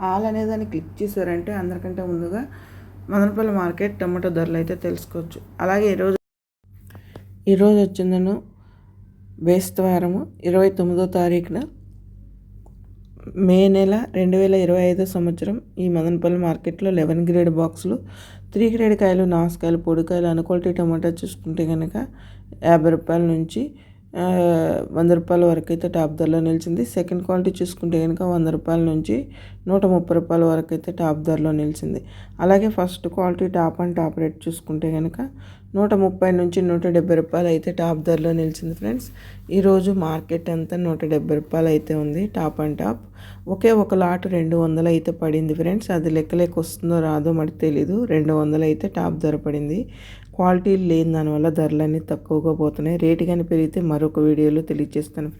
All అనే దాన్ని click చేశారంటే అందరికంటే ముందుగా మదనపల్లి మార్కెట్ టమాటో ధరలు అయితే తెలుసుకోవచ్చు. అలాగే ఈరోజు ఈరోజు వచ్చిందను బేస్తవారము ఇరవై తొమ్మిదో తారీఖున మే నెల రెండు వేల ఇరవై ఐదో సంవత్సరం ఈ మదనపల్లి మార్కెట్లో లెవెన్ గ్రేడ్ బాక్సులు త్రీ గ్రేడ్ కాయలు నాసుకాయలు పొడికాయలు అనుక్వాలిటీ టమాటా చూసుకుంటే కనుక యాభై రూపాయల నుంచి వంద రూపాయల వరకు అయితే టాప్ ధరలో నిలిచింది. సెకండ్ క్వాలిటీ చూసుకుంటే కనుక వంద రూపాయల నుంచి నూట ముప్పై రూపాయల వరకు అయితే టాప్ ధరలో నిలిచింది. అలాగే first quality top and top rate చూసుకుంటే కనుక నూట ముప్పై నుంచి నూట డెబ్బై రూపాయలు అయితే టాప్ ధరలో నిలిచింది ఫ్రెండ్స్. ఈరోజు మార్కెట్ అంతా నూట డెబ్బై రూపాయలు అయితే ఉంది టాప్ అండ్ టాప్. ఒకే ఒక లాట్ రెండు వందలు అయితే పడింది ఫ్రెండ్స్. అది లెక్క లెక్క వస్తుందో రాదో మనకు తెలీదు. రెండు వందలు అయితే టాప్ ధర పడింది. క్వాలిటీ లేని దానివల్ల ధరలన్నీ తక్కువగా పోతున్నాయి. రేటు కానీ పెరిగితే మరొక వీడియోలో తెలియజేస్తాను